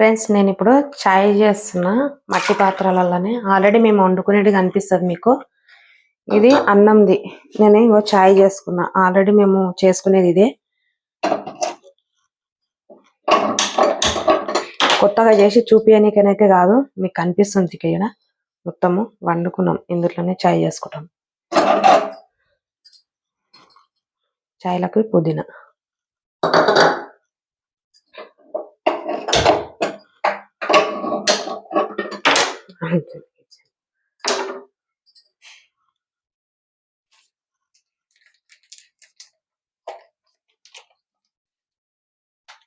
Friends నేను ఇప్పుడు చాయ్ చేస్తున్నా మట్టి పాత్రలలోనే. ఆల్రెడీ మేము వండుకునేది కనిపిస్తుంది మీకు. ఇది అన్నంది. నేను ఇంకో చాయ్ చేసుకున్నా. ఆల్రెడీ మేము చేసుకునేది ఇదే. కొత్తగా చేసి చూపించనీకనైతే కాదు మీకు కనిపిస్తుంది ఇక్కడ మొత్తము వండుకున్నాం. ఇందులోనే చాయ్ చేసుకుంటాం. ఛాయ్లకు పుదీనా.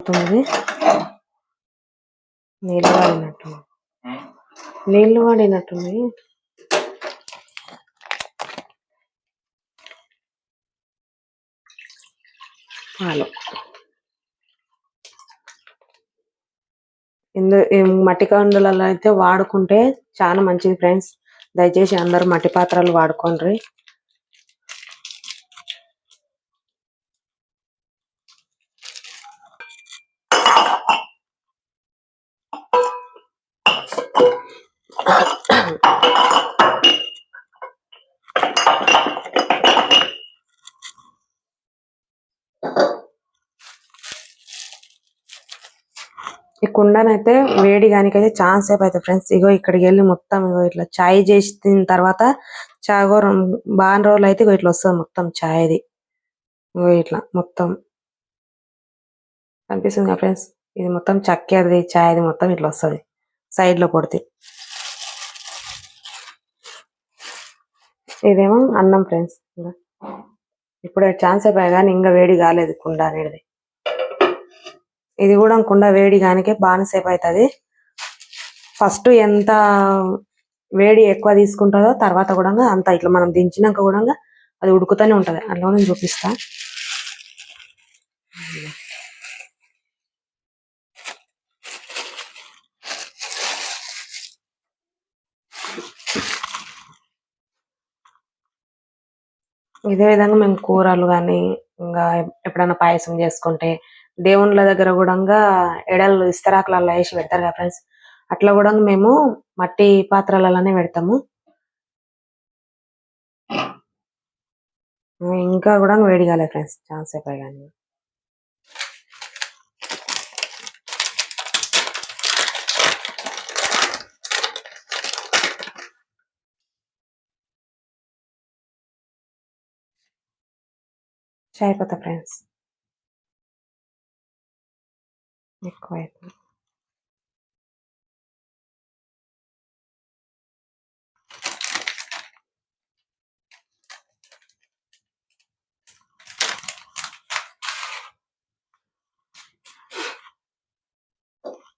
తొమ్మిది నీళ్ళు వాడినట్టు. నీళ్ళు వాడినట్టుంది పాలు. ఇందు మట్టి కండులలో అయితే వాడుకుంటే చాలా మంచిది ఫ్రెండ్స్. దయచేసి అందరూ మట్టి పాత్రలు వాడుకోండి ఈ కుండనైతే వేడి కానికైతే ఛాన్స్ సేపు ఫ్రెండ్స్. ఇగో ఇక్కడికి వెళ్ళి మొత్తం ఇగో ఇట్లా చాయ్ చేసిన తర్వాత చాగో బాగా రోజులు అయితే ఇగో ఇట్లా వస్తుంది మొత్తం ఛాయ్ది ఇగో ఇట్లా మొత్తం. కనిపిస్తుంది కదా ఫ్రెండ్స్? ఇది మొత్తం చక్కెరది ఛాయ్ది మొత్తం ఇట్లా వస్తుంది. సైడ్లో కొడితే ఇదేమో అన్నం ఫ్రెండ్స్. ఇప్పుడు ఛాన్స్ అయిపోయా కానీ ఇంకా వేడి కాలేదు కుండ అనేది. ఇది కూడా కుండ వేడి కానికే బాగా సేపు అవుతుంది. ఫస్ట్ ఎంత వేడి ఎక్కువ తీసుకుంటుందో తర్వాత కూడా అంత ఇట్లా మనం దించినాక కూడా అది ఉడుకుతూనే ఉంటది. అందులో నేను చూపిస్తా. ఇదే విధంగా మేము కూరలు కానీ ఇంకా ఎప్పుడైనా పాయసం చేసుకుంటే దేవుళ్ళ దగ్గర కూడా ఎడలు ఇస్తరాకులలో వేసి పెడతారు కదా ఫ్రెండ్స్. అట్లా కూడా మేము మట్టి పాత్రలలోనే పెడతాము. ఇంకా కూడా వేడి కాలేదు ఫ్రెండ్స్ ఛాన్స్ అయిపోయి కానీ. అయిపోతా ఫ్రెండ్స్. ఎక్కువ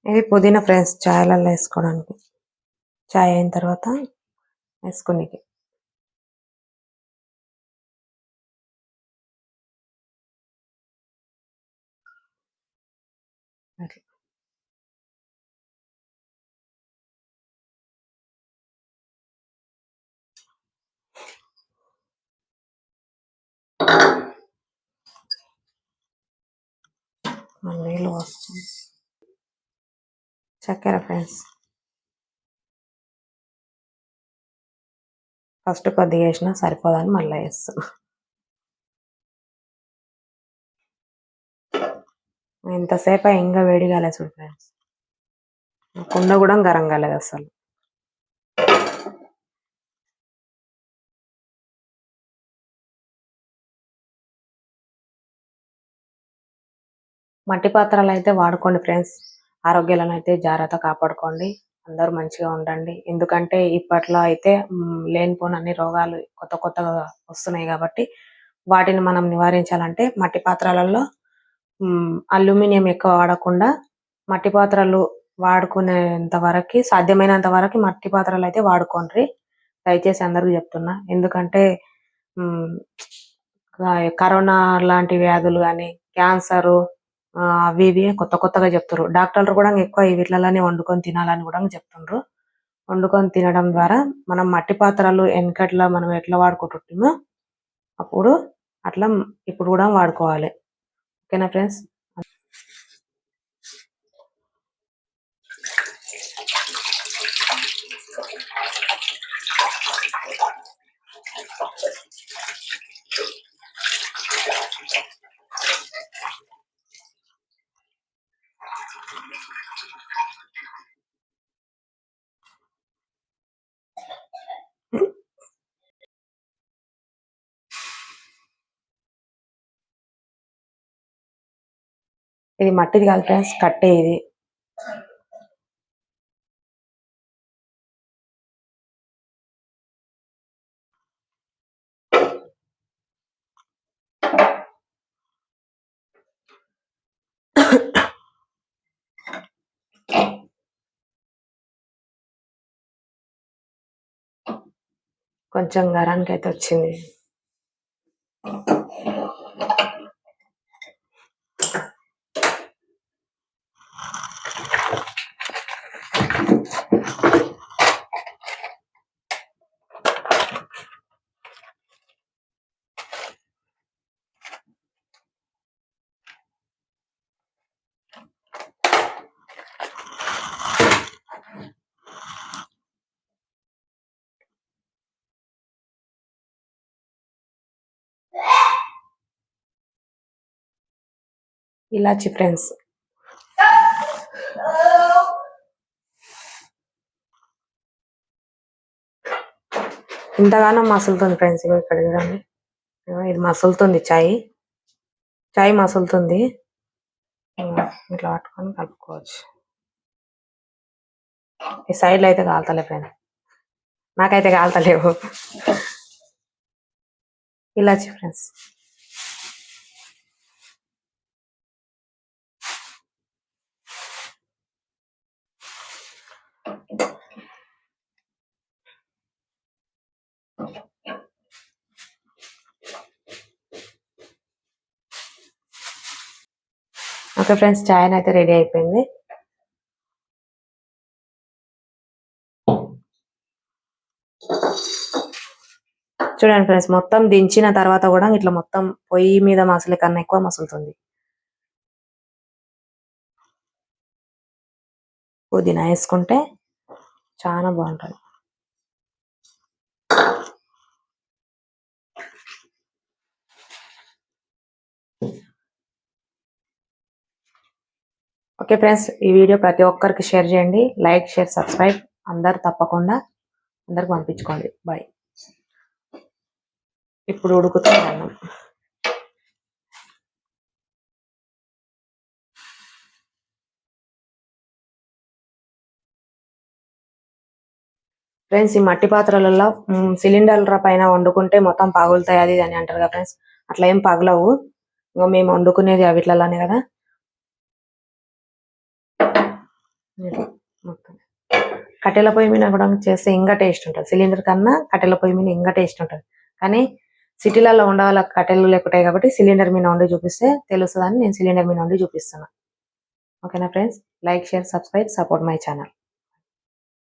ఇది పుదీనా ఫ్రెండ్స్ చాయ్లలో వేసుకోవడానికి. చాయ్ అయిన తర్వాత వేసుకునేకి. అట్లా నీళ్ళు వస్తుంది చక్కెర ఫ్రెండ్స్. ఫస్ట్ కొద్దిగా వేసినా సరిపోదని మళ్ళీ వేస్తున్నా ఇంతసేపు ఇంకా వేడి కాలేదు చూడు ఫ్రెండ్స్. కుండ కూడా గరం కాలేదు అసలు మట్టి పాత్రలు అయితే వాడుకోండి ఫ్రెండ్స్. ఆరోగ్యాలను అయితే జాగ్రత్త కాపాడుకోండి. అందరూ మంచిగా ఉండండి. ఎందుకంటే ఇప్పట్లో అయితే లేనిపోని అన్ని రోగాలు కొత్త కొత్తగా వస్తున్నాయి కాబట్టి వాటిని మనం నివారించాలంటే మట్టి పాత్రలలో అల్యూమినియం ఎక్కువ వాడకుండా మట్టి పాత్రలు వాడుకునేంత వరకు సాధ్యమైనంత వరకు మట్టి పాత్రలు అయితే వాడుకోండి దయచేసి అందరికీ చెప్తున్నా. ఎందుకంటే కరోనా లాంటి వ్యాధులు కానీ క్యాన్సర్ అవి ఇవి కొత్త కొత్తగా చెప్తారు డాక్టర్లు కూడా ఎక్కువ వీటిలలోనే వండుకొని తినాలని కూడా చెప్తుండ్రు. వండుకొని తినడం ద్వారా మనం మట్టి పాత్రలు వెనకట్లా మనం ఎట్లా వాడుకుంటున్నామో అప్పుడు అట్లా ఇప్పుడు కూడా వాడుకోవాలి. ఓకేనా ఫ్రెండ్స్? ఇది మట్టిది కాదు ఫ్రెండ్స్ కట్టే ఇది. కొంచెం గరానికి అయితే వచ్చింది. ఇలాచి ఫ్రెండ్స్. ఇంతగానో మసులుతుంది ఫ్రెండ్స్ ఇగో ఇక్కడ చూడండి. ఇది మసులుతుంది చాయ్. చాయ్ మసులుతుంది. ఇట్లా పట్టుకొని కలుపుకోవచ్చు. ఈ సైడ్లో అయితే కాలుతలే ఫ్రెండ్స్. నాకైతే కాలుతలేవు. ఇలాచి ఫ్రెండ్స్. ఓకే ఫ్రెండ్స్ చాయ్ అయితే రెడీ అయిపోయింది. చూడండి ఫ్రెండ్స్ మొత్తం దించిన తర్వాత కూడా ఇట్లా మొత్తం పొయ్యి మీద మసలి కన్నా ఎక్కువ మసులుతుంది. పుదీనా వేసుకుంటే చాలా బాగుంటుంది. ఓకే ఫ్రెండ్స్ ఈ వీడియో ప్రతి ఒక్కరికి షేర్ చేయండి. లైక్ షేర్ సబ్స్క్రైబ్ అందరు తప్పకుండా అందరికి పంపించుకోండి. బాయ్ ఇప్పుడు ఉడుకుతుంది అన్నం. ఫ్రెండ్స్ ఈ మట్టి పాత్రలలో సిలిండర్ల పైన వండుకుంటే మొత్తం పగులుతాయి అది ఇది అని అంటారు కదా ఫ్రెండ్స్. అట్లా ఏం పగలవు. ఇంకా మేము వండుకునేది అవిట్లలోనే కదా. కట్టెల పొయ్యి మీద కూడా చేస్తే ఇంకా టేస్ట్ ఉంటుంది. సిలిండర్ కన్నా కట్టెల పొయ్యి మీద ఇంకా టేస్ట్ ఉంటుంది. కానీ సిటీలలో ఉండే వాళ్ళకి కట్టెలు లేకుంటాయి కాబట్టి సిలిండర్ మీద వండి చూపిస్తే తెలుస్తుందని నేను సిలిండర్ మీద వండి చూపిస్తున్నాను ఓకేనా friends? Like share subscribe support my channel.